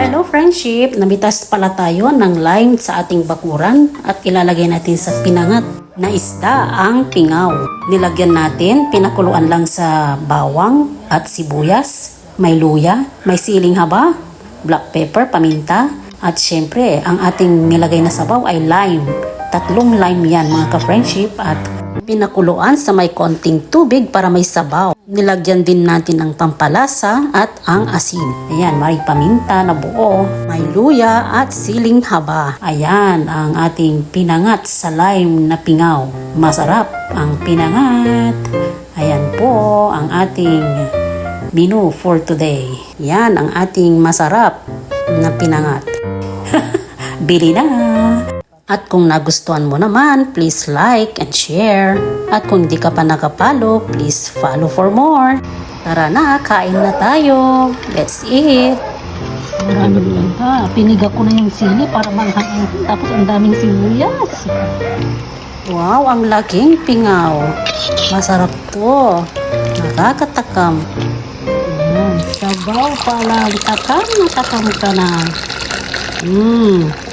Hello friendship! Namitas pala tayo ng lime sa ating bakuran at ilalagay natin sa pinangat na isda ang pingaw. Nilagyan natin, pinakuluan lang sa bawang at sibuyas, may luya, may siling haba, black pepper, paminta, at syempre, ang ating nilagay na sabaw ay lime. Tatlong lime yan mga ka-friendship at pinakuluan sa may konting tubig para may sabaw. Nilagyan din natin ng pampalasa at ang asin. Ayan, may paminta na buo, may luya at siling haba. Ayan ang ating pinangat sa lime na pingaw. Masarap ang pinangat. Ayan po ang ating menu for today. Yan ang ating masarap na pinangat. Bili na! At kung nagustuhan mo naman, please like and share. At kung di ka pa nakapalo, please follow for more. Tara na, kain na tayo. Let's eat! Marami lang ha. Piniga ko na yung sili para manghang. Tapos ang daming sibuyas. Wow, ang laking pingaw. Masarap to. Nakakatakam. Ayan, sabaw pa lang. Takam na takam ka na. Mmm.